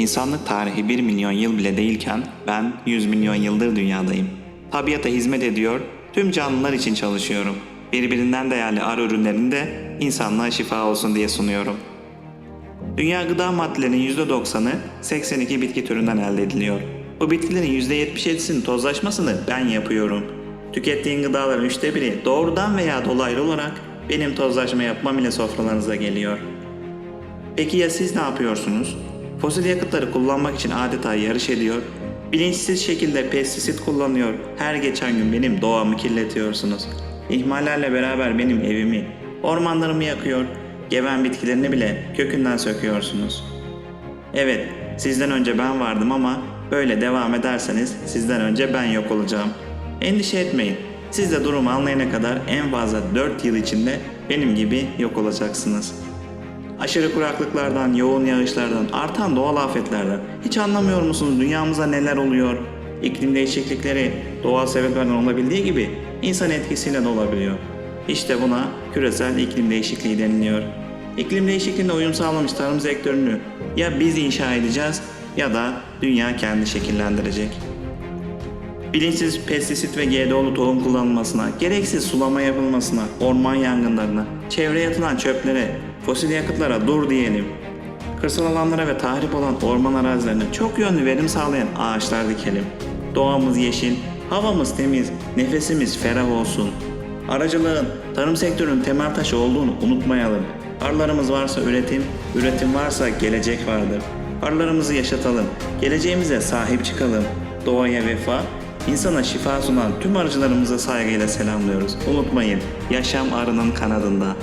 İnsanlık tarihi 1 milyon yıl bile değilken ben 100 milyon yıldır dünyadayım. Tabiata hizmet ediyor, tüm canlılar için çalışıyorum. Birbirinden değerli arı ürünlerini de insanlığa şifa olsun diye sunuyorum. Dünya gıda maddelerinin %90'ı 82 bitki türünden elde ediliyor. Bu bitkilerin %77'sinin tozlaşmasını ben yapıyorum. Tükettiğin gıdaların üçte biri doğrudan veya dolaylı olarak benim tozlaşma yapmam ile sofralarınıza geliyor. Peki ya siz ne yapıyorsunuz? Fosil yakıtları kullanmak için adeta yarış ediyor, bilinçsiz şekilde pestisit kullanıyor, her geçen gün benim doğamı kirletiyorsunuz. İhmallerle beraber benim evimi, ormanlarımı yakıyor, geven bitkilerini bile kökünden söküyorsunuz. Evet, sizden önce ben vardım ama böyle devam ederseniz sizden önce ben yok olacağım. Endişe etmeyin. Siz de durumu anlayana kadar en fazla 4 yıl içinde benim gibi yok olacaksınız. Aşırı kuraklıklardan, yoğun yağışlardan, artan doğal afetlerden hiç anlamıyor musunuz dünyamıza neler oluyor? İklim değişiklikleri doğal sebeplerden olabildiği gibi insan etkisiyle de olabiliyor. İşte buna küresel iklim değişikliği deniliyor. İklim değişikliğine uyum sağlamış tarım sektörünü ya biz inşa edeceğiz ya da dünya kendi şekillendirecek. Bilinçsiz pestisit ve GDO'lu tohum kullanılmasına, gereksiz sulama yapılmasına, orman yangınlarına, çevreye atılan çöplere, fosil yakıtlara dur diyelim. Kırsal alanlara ve tahrip olan orman arazilerine çok yönlü verim sağlayan ağaçlar dikelim. Doğamız yeşil, havamız temiz, nefesimiz ferah olsun. Aracılığın, tarım sektörünün temel taşı olduğunu unutmayalım. Arılarımız varsa üretim, üretim varsa gelecek vardır. Arılarımızı yaşatalım, geleceğimize sahip çıkalım. Doğaya vefa, insana şifa sunan tüm arıcılarımıza saygıyla selamlıyoruz. Unutmayın, yaşam arının kanadında.